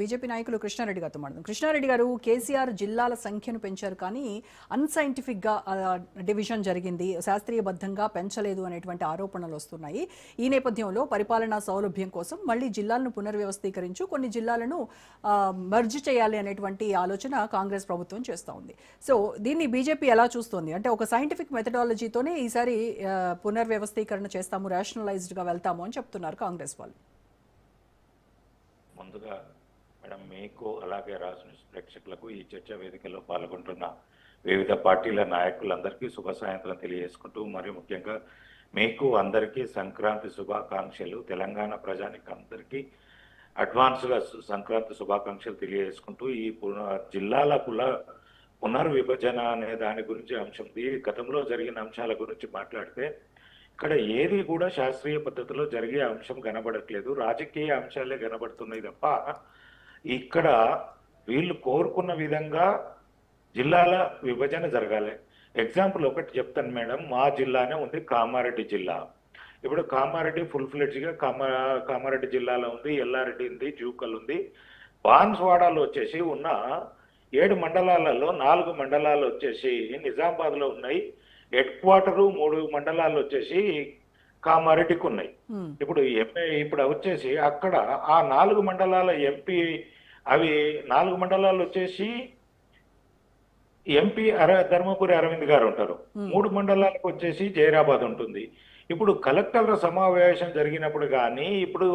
BJP నాయకులు కృష్ణారెడ్డి గారితో మాట్లాడుతాం కృష్ణారెడ్డి గారు కేసీఆర్ జిల్లాల సంఖ్యను పెంచారు కానీ అన్సైంటిఫిక్గా డివిజన్ జరిగింది. శాస్త్రీయబద్ధంగా పెంచలేదు అనేటువంటి ఆరోపణలు వస్తున్నాయి. ఈ నేపథ్యంలో పరిపాలనా సౌలభ్యం కోసం మళ్ళీ జిల్లాలను పునర్వ్యవస్థీకరించు కొన్ని జిల్లాలను మర్జ్ చేయాలి అనేటువంటి ఆలోచన కాంగ్రెస్ ప్రభుత్వం చేస్తూ ఉంది. సో దీన్ని బీజేపీ ఎలా చూస్తోంది? అంటే ఒక సైంటిఫిక్ మెథడాలజీతోనే ఈసారి పునర్వ్యవస్థీకరణ చేస్తాము రేషనలైజ్డ్గా వెళ్తాము అని చెప్తున్నారు కాంగ్రెస్ వాళ్ళు. ముందుగా మేడం మీకు అలాగే రాసిన ప్రేక్షకులకు ఈ చర్చా వేదికలో పాల్గొంటున్న వివిధ పార్టీల నాయకులందరికీ శుభ సాయంత్రం తెలియజేసుకుంటూ మరి ముఖ్యంగా మీకు అందరికీ సంక్రాంతి శుభాకాంక్షలు తెలంగాణ ప్రజానికి అందరికీ అడ్వాన్స్గా సంక్రాంతి శుభాకాంక్షలు తెలియజేసుకుంటూ ఈ పున- జిల్లాల కుల పునర్విభజన అనే దాని గురించి అంశం ఈ గతంలో జరిగిన అంశాల గురించి మాట్లాడితే ఇక్కడ ఏది కూడా శాస్త్రీయ పద్ధతిలో జరిగే అంశం కనబడట్లేదు. రాజకీయ అంశాలే కనబడుతున్నాయి తప్ప ఇక్కడ వీళ్ళు కోరుకున్న విధంగా జిల్లాల విభజన జరగాలి. ఎగ్జాంపుల్ ఒకటి చెప్తాను మేడం. మా జిల్లానే ఉంది కామారెడ్డి జిల్లా. ఇప్పుడు కామారెడ్డి ఫుల్ ఫ్లెడ్జ్గా కామా కామారెడ్డి జిల్లాలో ఉంది ఎల్లారెడ్డి ఉంది జూకల్ ఉంది. బాన్స్వాడలో వచ్చేసి ఉన్న ఏడు మండలాలలో నాలుగు మండలాలు వచ్చేసి నిజామాబాద్లో ఉన్నాయి. హెడ్ క్వార్టరు మూడు మండలాలు వచ్చేసి కామారెడ్డికి ఉన్నాయి. ఇప్పుడు ఎంఏ ఇప్పుడు వచ్చేసి అక్కడ ఆ నాలుగు మండలాల ఎంపీ అవి నాలుగు మండలాలు వచ్చేసి ఎంపీ అర ధర్మపురి అరవింద్ గారు ఉంటారు. మూడు మండలాలకు వచ్చేసి జైరాబాద్ ఉంటుంది. ఇప్పుడు కలెక్టర్ల సమావేశం జరిగినప్పుడు కానీ ఇప్పుడు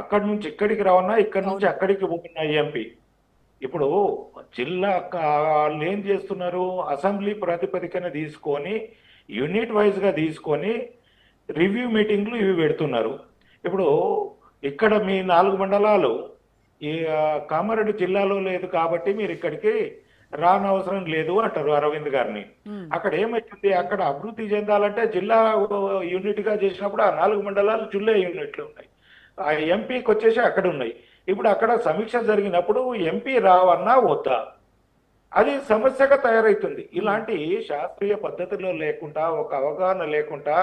అక్కడి నుంచి ఇక్కడికి రావన్నా ఇక్కడి నుంచి అక్కడికి పోతున్న ఎంపీ. ఇప్పుడు జిల్లా వాళ్ళు ఏం చేస్తున్నారు? అసెంబ్లీ ప్రాతిపదికన తీసుకొని యూనిట్ వైజ్గా తీసుకొని రివ్యూ మీటింగ్లు ఇవి పెడుతున్నారు. ఇప్పుడు ఇక్కడ మీ నాలుగు మండలాలు ఈ కామారెడ్డి జిల్లాలో లేదు కాబట్టి మీరు ఇక్కడికి రానవసరం లేదు అంటారు అరవింద్ గారిని. అక్కడ ఏమైతుంది? అక్కడ అభివృద్ధి చెందాలంటే జిల్లా యూనిట్గా చేసినప్పుడు ఆ నాలుగు మండలాలు జిల్లా యూనిట్లు ఉన్నాయి. ఆ ఎంపీకి వచ్చేసి అక్కడ ఉన్నాయి. ఇప్పుడు అక్కడ సమీక్ష జరిగినప్పుడు ఎంపీ రావన్నా వద్దా? అది సమస్యగా తయారవుతుంది ఇలాంటి శాస్త్రీయ పద్ధతిలో లేకుండా ఒక అవగాహన లేకుండా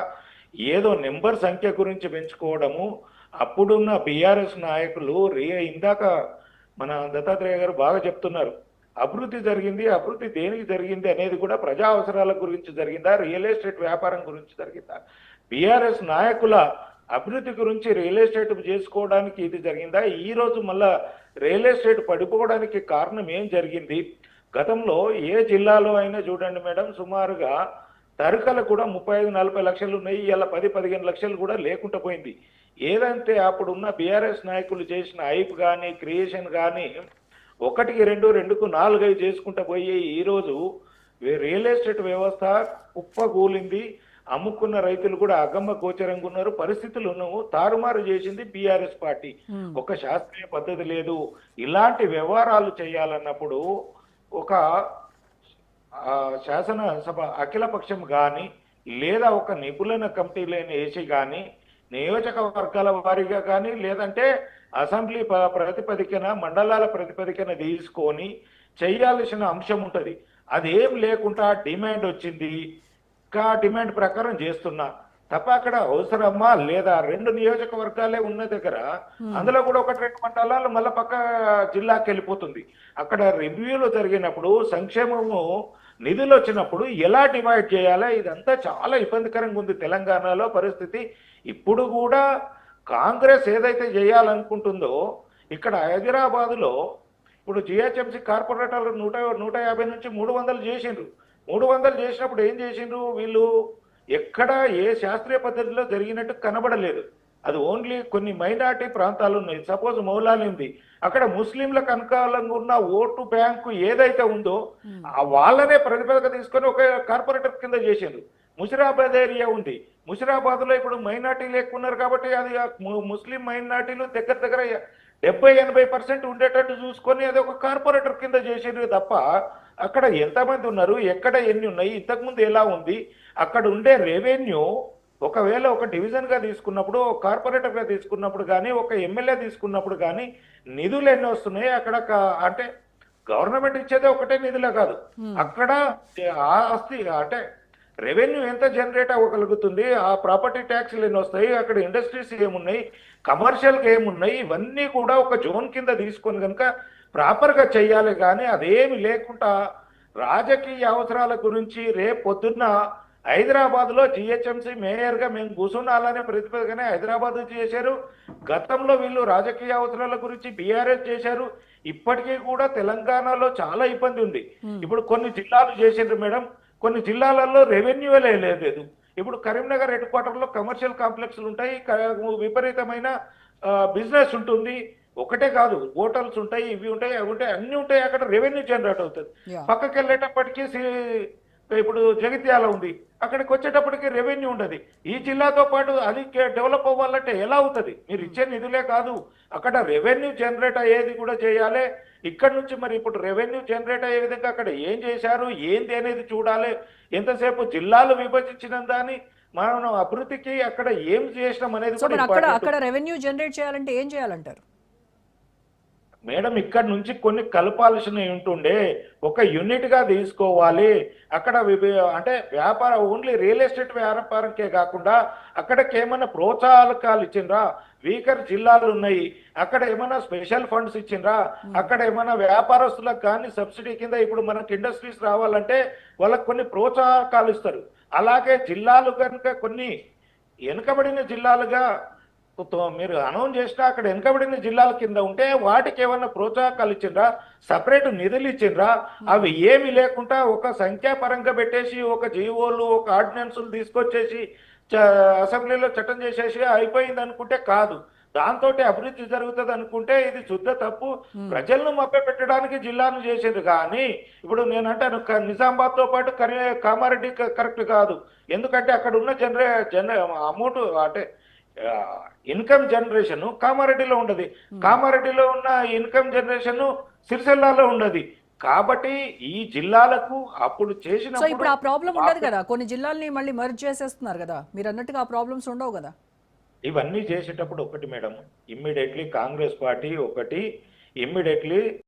ఏదో నెంబర్ సంఖ్య గురించి పెంచుకోవడము అప్పుడున్న బీఆర్ఎస్ నాయకులు రే ఇందాక మన దత్తాత్రేయ గారు బాగా చెప్తున్నారు అభివృద్ధి జరిగింది అభివృద్ధి దేనికి జరిగింది అనేది కూడా ప్రజా అవసరాల గురించి జరిగిందా రియల్ ఎస్టేట్ వ్యాపారం గురించి జరిగిందా? బీఆర్ఎస్ నాయకుల అభివృద్ధి గురించి రియల్ ఎస్టేట్ చేసుకోవడానికి ఇది జరిగిందా? ఈ రోజు మళ్ళా రియల్ ఎస్టేట్ పడిపోవడానికి కారణం ఏం జరిగింది? గతంలో ఏ జిల్లాలో అయినా చూడండి మేడం సుమారుగా తరకలు కూడా ముప్పై ఐదు నలభై లక్షలు ఉన్నాయి. ఇలా పది పదిహేను లక్షలు కూడా లేకుండా పోయింది. ఏదంటే అప్పుడున్న బీఆర్ఎస్ నాయకులు చేసిన ఐప్ కానీ క్రియేషన్ కానీ ఒకటికి రెండు రెండుకు నాలుగైదు చేసుకుంటూ పోయి ఈరోజు రియల్ ఎస్టేట్ వ్యవస్థ కుప్పగూలింది అమ్ముకున్న రైతులు కూడా అగమ్మ గోచరంగా ఉన్నారు. పరిస్థితులు ఉన్నాము తారుమారు చేసింది బీఆర్ఎస్ పార్టీ. Hmm. ఒక శాస్త్రీయ పద్ధతి లేదు. ఇలాంటి వ్యవహారాలు చేయాలన్నప్పుడు ఒక శాసనసభ అఖిలపక్షం కానీ లేదా ఒక నిపుణుల కమిటీలను వేసి కానీ నియోజకవర్గాల వారీగా కానీ లేదంటే అసెంబ్లీ ప్రతిపదికన మండలాల ప్రతిపదికన తీసుకొని చేయాల్సిన అంశం ఉంటుంది. అదేం లేకుండా డిమాండ్ వచ్చింది. కా డిమాండ్ ప్రకారం చేస్తున్నా. తప్ప అక్కడ అవసరమా లేదా? రెండు నియోజకవర్గాలే ఉన్న దగ్గర అందులో కూడా ఒకటి రెండు మండలాలు మళ్ళీ పక్క జిల్లాకి వెళ్ళిపోతుంది అక్కడ రివ్యూలు జరిగినప్పుడు సంక్షేమము నిధులు వచ్చినప్పుడు ఎలా డివైడ్ చేయాలో? ఇదంతా చాలా ఇబ్బందికరంగా ఉంది తెలంగాణలో పరిస్థితి. ఇప్పుడు కూడా కాంగ్రెస్ ఏదైతే చేయాలనుకుంటుందో ఇక్కడ హైదరాబాదులో ఇప్పుడు జిహెచ్ఎంసీ కార్పొరేటర్లు నూట నూట యాభై నుంచి మూడు వందలు చేసిండ్రు. మూడు వందలు చేసినప్పుడు ఏం చేసిండ్రు వీళ్ళు? ఎక్కడ ఏ శాస్త్రీయ పద్ధతిలో జరిగినట్టు కనబడలేదు. అది ఓన్లీ కొన్ని మైనార్టీ ప్రాంతాలు ఉన్నాయి. సపోజ్ మౌలాలి ఉంది. అక్కడ ముస్లింలకు అనుకూలంగా ఉన్న ఓటు బ్యాంకు ఏదైతే ఉందో ఆ వాళ్ళనే ప్రతిపదక తీసుకొని ఒక కార్పొరేటర్ కింద చేసిండ్రు ముషిరాబాద్ ఏరియా ఉంది. ముషిరాబాద్లో ఇప్పుడు మైనార్టీలు ఎక్కువ ఉన్నారు కాబట్టి అది ముస్లిం మైనార్టీలు దగ్గర దగ్గర డెబ్బై ఎనభై పర్సెంట్ ఉండేటట్టు చూసుకొని అది ఒక కార్పొరేటర్ కింద చేసేది తప్ప అక్కడ ఎంతమంది ఉన్నారు? ఎక్కడ ఎన్ని ఉన్నాయి? ఇంతకుముందు ఎలా ఉంది? అక్కడ ఉండే రెవెన్యూ ఒకవేళ ఒక డివిజన్గా తీసుకున్నప్పుడు ఒక కార్పొరేటర్గా తీసుకున్నప్పుడు కానీ ఒక ఎమ్మెల్యే తీసుకున్నప్పుడు కానీ నిధులు ఎన్ని వస్తున్నాయి? అక్కడ అంటే గవర్నమెంట్ ఇచ్చేదే ఒకటే నిధులే కాదు. అక్కడ ఆస్తి అంటే రెవెన్యూ ఎంత జనరేట్ అవ్వగలుగుతుంది? ఆ ప్రాపర్టీ ట్యాక్స్లు ఎన్ని వస్తాయి? అక్కడ ఇండస్ట్రీస్ ఏమున్నాయి? కమర్షియల్గా ఏమున్నాయి? ఇవన్నీ కూడా ఒక జోన్ కింద తీసుకొని కనుక ప్రాపర్గా చెయ్యాలి కానీ అదేమి లేకుండా రాజకీయ అవసరాల గురించి రేపు పొద్దున్న హైదరాబాద్లో జిహెచ్ఎంసీ మేయర్గా మేము కూర్చున్నాలనే ప్రతిపాదకనే హైదరాబాద్ చేశారు. గతంలో వీళ్ళు రాజకీయ అవసరాల గురించి బీఆర్ఎస్ చేశారు. ఇప్పటికీ కూడా తెలంగాణలో చాలా ఇబ్బంది ఉంది. ఇప్పుడు కొన్ని జిల్లాలు చేసిండ్రు మేడం. కొన్ని జిల్లాలలో రెవెన్యూలే లేదు. ఇప్పుడు కరీంనగర్ హెడ్ క్వార్టర్లో కమర్షియల్ కాంప్లెక్స్లు ఉంటాయి. విపరీతమైన బిజినెస్ ఉంటుంది. ఒకటే కాదు హోటల్స్ ఉంటాయి ఇవి ఉంటాయి అవి ఉంటాయి అన్ని ఉంటాయి. అక్కడ రెవెన్యూ జనరేట్ అవుతుంది. పక్కకి వెళ్ళేటప్పటికి ఇప్పుడు జగిత్యాల ఉంది. అక్కడికి వచ్చేటప్పటికి రెవెన్యూ ఉండదు. ఈ జిల్లాతో పాటు అది డెవలప్ అవ్వాలంటే ఎలా అవుతుంది? మీరు ఇచ్చే నిధులే కాదు. అక్కడ రెవెన్యూ జనరేట్ అయ్యేది కూడా చేయాలి. ఇక్కడ నుంచి మరి ఇప్పుడు రెవెన్యూ జనరేట్ అయ్యే విధంగా అక్కడ ఏం చేశారు ఏంది అనేది చూడాలి. ఎంతసేపు జిల్లాలు విభజించిన దాన్ని మనం అభివృద్ధికి అక్కడ ఏం చేసినాం అనేది. అక్కడ రెవెన్యూ జనరేట్ చేయాలంటే ఏం చేయాలంటారు? మేడం ఇక్కడ నుంచి కొన్ని కలపాల్సినవి ఉంటుండే. ఒక యూనిట్గా తీసుకోవాలి. అక్కడ అంటే వ్యాపార ఓన్లీ రియల్ ఎస్టేట్ వ్యాపారంకే కాకుండా అక్కడికి ఏమైనా ప్రోత్సాహకాలు ఇచ్చిండ్రా? వీకర్ జిల్లాలు ఉన్నాయి. అక్కడ ఏమైనా స్పెషల్ ఫండ్స్ ఇచ్చిండ్రా? అక్కడ ఏమైనా వ్యాపారస్తులకు కానీ సబ్సిడీ కింద ఇప్పుడు మనకి ఇండస్ట్రీస్ రావాలంటే వాళ్ళకి కొన్ని ప్రోత్సాహకాలు ఇస్తారు. అలాగే జిల్లాలు కనుక కొన్ని వెనుకబడిన జిల్లాలుగా మీరు అనౌన్స్ చేసినా అక్కడ వెనుకబడిన జిల్లాల కింద ఉంటే వాటికి ఏమన్నా ప్రోత్సాహకాలు ఇచ్చిండ్రా? సపరేట్ నిధులు ఇచ్చిండ్రా? అవి ఏమి లేకుండా ఒక సంఖ్యాపరంగా పెట్టేసి ఒక జీవోలు ఒక ఆర్డినెన్సులు తీసుకొచ్చేసి అసెంబ్లీలో చట్టం చేసేసి అయిపోయింది అనుకుంటే కాదు. దాంతో అభివృద్ధి జరుగుతుంది అనుకుంటే ఇది శుద్ధ తప్పు. ప్రజలను మభ్య పెట్టడానికి జిల్లాను చేసేది కానీ ఇప్పుడు నేను అంటాను క- నిజామాబాద్తో పాటు కరి కామారెడ్డి కరెక్ట్ కాదు. ఎందుకంటే అక్కడ ఉన్న జనరే జన అమౌంట్ అంటే ఇన్కమ్ జనరేషన్ కామారెడ్డిలో ఉండదు. కామారెడ్డిలో ఉన్న ఇన్కమ్ జనరేషన్ సిరిసిల్లాలో ఉండదు. కాబట్టి ఈ జిల్లాలకు అప్పుడు సో చేసిన ఇప్పుడు ఆ ప్రాబ్లం ఉండదు కదా? కొన్ని జిల్లాల్ని మళ్ళీ మర్జ్ చేసేస్తున్నారు కదా? మీరు అన్నట్టుగా ఆ ప్రాబ్లమ్స్ ఉండవు కదా? ఇవన్నీ చేసేటప్పుడు ఒకటి మేడం ఇమ్మీడియట్లీ కాంగ్రెస్ పార్టీ ఒకటి ఇమ్మీడియట్లీ